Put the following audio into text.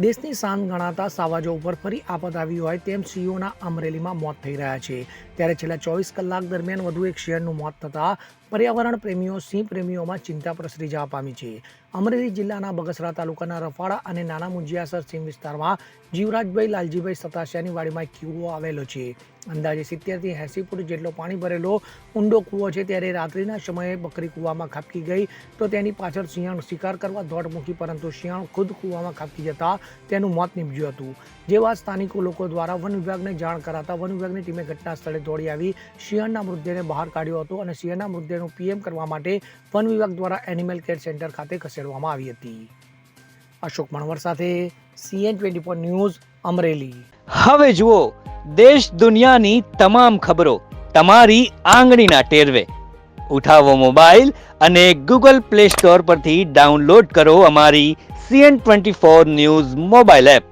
દેશની શાન ગણાતા સાવાજો ઉપર ફરી આફત આવી હોય તેમ સિંહોના અમરેલીમાં મોત થઈ રહ્યા છે. ત્યારે છેલ્લા ચોવીસ કલાક દરમિયાન વધુ એક શિયરનું મોત થતાં પર્યાવરણ પ્રેમીઓ, સિંહ પ્રેમીઓમાં ચિંતા પ્રસરી જવા પામી છે. અમરેલી જિલ્લાના બગસરા તાલુકાના રફાળા અને નાના મુંજિયાસર સિંહ વિસ્તારમાં જીવરાજભાઈ લાલજીભાઈ સતાસિયાની વાડીમાં એક કૂવો આવેલો છે. અંદાજે સિત્તેરથી એંસી ફૂટ જેટલો પાણી ભરેલો ઊંડો કૂવો છે. ત્યારે રાત્રિના સમયે બકરી કૂવામાં ખાબકી ગઈ તો તેની પાછળ શિયાળ શિકાર કરવા દોડ મૂકી પરંતુ શિયાળ ખુદ કૂવામાં ખાબકી જતા તેનું મોત નીપજ્યું હતું. જેવા સ્થાનિકો લોકો દ્વારા વન વિભાગને જાણ કરાતા વન વિભાગની ટીમે ઘટના સ્થળે દોડી આવી. શિયાળના મૃતદેહને બહાર કાઢ્યો હતો અને શિયાળના મૃતદેહનું પીએમ કરવા માટે વન વિભાગ દ્વારા એનિમલ કેર સેન્ટર ખાતે ખસેડવામાં આવી હતી. અશોક મણવર સાથે CN twenty four news Amreli. હવે જુઓ, દેશ દુનિયાની તમામ ખબરો તમારી આંગળીના ટેરવે. ઉઠાવો મોબાઈલ અને ગૂગલ પ્લે સ્ટોર પરથી ડાઉનલોડ કરો અમારી CN twenty four news mobile app.